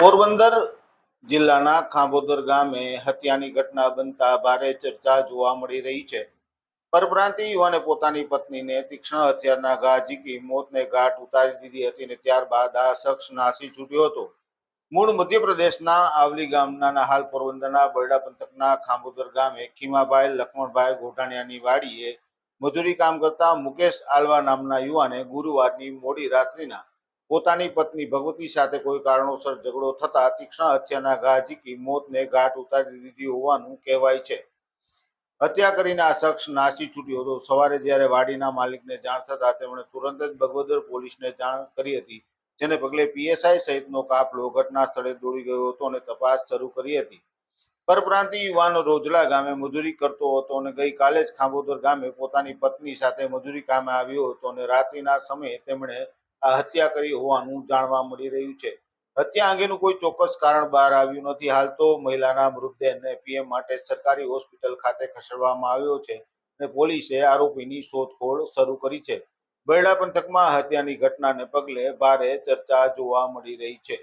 પોરબંદર જિલ્લાના ખાંભોદર ગામે હત્યાની ઘટના બનતા ભારે ચર્ચા જોવા મળી રહી છે. પરપ્રાંતિ યુવાને પોતાની પત્નીને તીક્ષ્ણ હથિયારના ઘા ઝીકી મોતને ઘાટ ઉતારી દીધી હતી અને ત્યારબાદ આ શખ્સ નાસી છૂટ્યો હતો. મૂળ મધ્યપ્રદેશના આવલી ગામના હાલ પોરબંદરના બરડા પંથકના ખાંભોદર ગામે ખીમાભાઈ લક્ષ્મણભાઈ ગોઢાણિયાની વાડીએ મજૂરી કામ કરતા મુકેશ આલવા નામના યુવાને ગુરુવારની મોડી રાત્રિના પોતાની પત્ની ભગવતી સાથે કોઈ કારણોસર ઝઘડો થતા તીક્ષ્ણ હત્યાના ઘા ઝીકી મોતને ઘાટ ઉતારી દીધી હોવાનું કહેવાય છે. હત્યા કરીને આ શખ્સ નાસી છૂટ્યો હતો. સવારે જ્યારે વાડીના માલિકને જાણ થતા તેમણે તુરંત જ બગવદર પોલીસને જાણ કરી હતી, જેને પગલે પીએસઆઈ સહિતનો કાફલો ઘટના સ્થળે દોડી ગયો હતો અને તપાસ શરૂ કરી હતી. પરપ્રાંતિ યુવાન રોજલા ગામે મજૂરી કરતો હતો અને ગઈકાલે જ ખાંભોદર ગામે પોતાની પત્ની સાથે મજૂરી કામે આવ્યો હતો અને રાત્રિના સમયે તેમણે આ હત્યા કરી હોવાનું જાણવા મળી રહ્યું છે. હત્યા અંગેનું કોઈ ચોક્કસ કારણ બહાર આવ્યું નથી. હાલ તો મહિલાના મૃતદેહને પીએમ માટે સરકારી હોસ્પિટલ ખાતે ખસેડવામાં આવ્યો છે અને પોલીસે આરોપીની શોધખોળ શરૂ કરી છે. બરડા પંથકમાં હત્યાની ઘટનાને પગલે ભારે ચર્ચા જોવા મળી રહી છે.